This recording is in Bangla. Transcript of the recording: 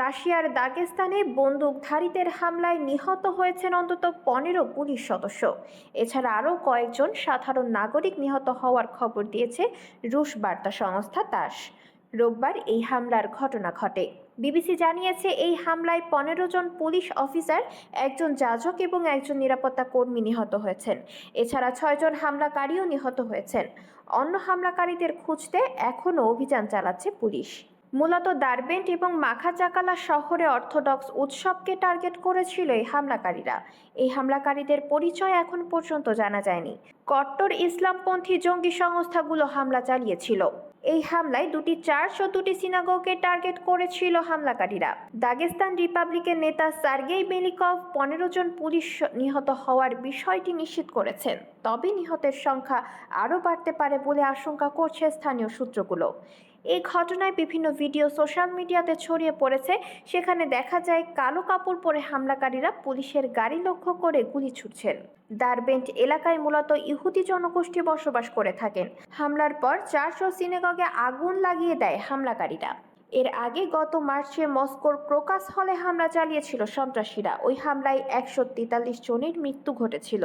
রাশিয়ার দাগেস্তানে বন্দুকধারীদের হামলায় নিহত হয়েছেন অন্তত পনেরো পুলিশ সদস্য। এছাড়া আরও কয়েকজন সাধারণ নাগরিক নিহত হওয়ার খবর দিয়েছে রুশ বার্তা সংস্থা তাস। রোববার এই হামলার ঘটনা ঘটে। বিবিসি জানিয়েছে, এই হামলায় পনেরো জন পুলিশ অফিসার, একজন যাজক এবং একজন নিরাপত্তা কর্মী নিহত হয়েছেন। এছাড়া ছয়জন হামলাকারীও নিহত হয়েছেন। অন্য হামলাকারীদের খুঁজতে এখনও অভিযান চালাচ্ছে পুলিশ। মূলত দারবেন্ট এবং মাখাচাকালা শহরে অর্থোডক্স উৎসবকে টার্গেট করেছিল এই হামলাকারীরা। এই হামলাকারীদের পরিচয় এখন পর্যন্ত জানা যায়নি। কট্টর ইসলামপন্থী জঙ্গি সংস্থাগুলো হামলা চালিয়েছিল। এই হামলায় দুটি চার্চ ও দুটি সিনাগোকে টার্গেট করেছিল হামলাকারীরা। দাগেস্তান রিপাবলিকের নেতা সার্গেই বেলিকভ পনেরো জন পুলিশ নিহত হওয়ার বিষয়টি নিশ্চিত করেছেন। তবে নিহতের সংখ্যা আরও বাড়তে পারে বলে আশঙ্কা করছে স্থানীয় সূত্রগুলো। এই ঘটনায় বিভিন্ন ভিডিও সোশ্যাল মিডিয়াতে ছড়িয়ে পড়েছে। সেখানে দেখা যায়, কালো কাপড় পরে হামলাকারীরা পুলিশের গাড়ি লক্ষ্য করে গুলি ছুটছেন। দারবেন্ট এলাকায় মূলত ইহুদি জনগোষ্ঠী বসবাস করে থাকেন। হামলার পর চার্চ ও সিনেগগে আগুন লাগিয়ে দেয় হামলাকারীরা। এর আগে গত মার্চে মস্কোর ক্রোকাস হলে হামলা চালিয়েছিল সন্ত্রাসীরা। ওই হামলায় একশো তেতাল্লিশ জনের মৃত্যু ঘটেছিল।